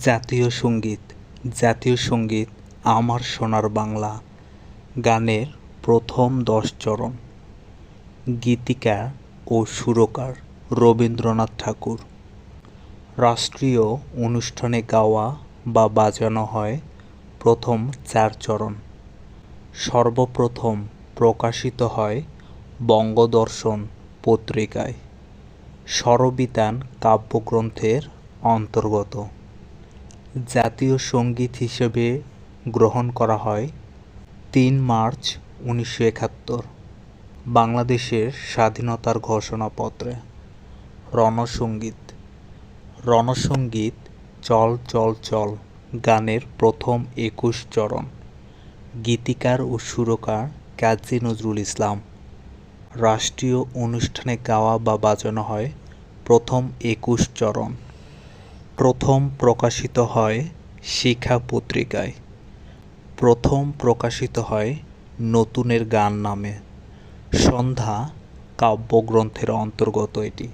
জাতীয় সংগীত জাতীয় সংগীত আমার সোনার বাংলা গানের প্রথম দশ চরণ। গীতিকার ও সুরকার রবীন্দ্রনাথ ঠাকুর। রাষ্ট্রীয় অনুষ্ঠানে গাওয়া বা বাজানো হয় প্রথম চার চরণ। সর্বপ্রথম প্রকাশিত হয় বঙ্গদর্শন পত্রিকায়। স্বরবিতান কাব্যগ্রন্থের অন্তর্গত। জাতীয় সংগীত হিসেবে গ্রহণ করা হয় তিন মার্চ উনিশশো একাত্তর, বাংলাদেশের স্বাধীনতার ঘোষণাপত্রে। রণসঙ্গীত। রণসঙ্গীত চল চল চল গানের প্রথম একুশ চরণ। গীতিকার ও সুরকার কাজী নজরুল ইসলাম। রাষ্ট্রীয় অনুষ্ঠানে গাওয়া বা বাজানো হয় প্রথম একুশ চরণ। প্রথম প্রকাশিত হয় শিখা পত্রিকায়। প্রথম প্রকাশিত হয় নতুনের গান নামে। সন্ধ্যা কাব্যগ্রন্থের অন্তর্গত এটি।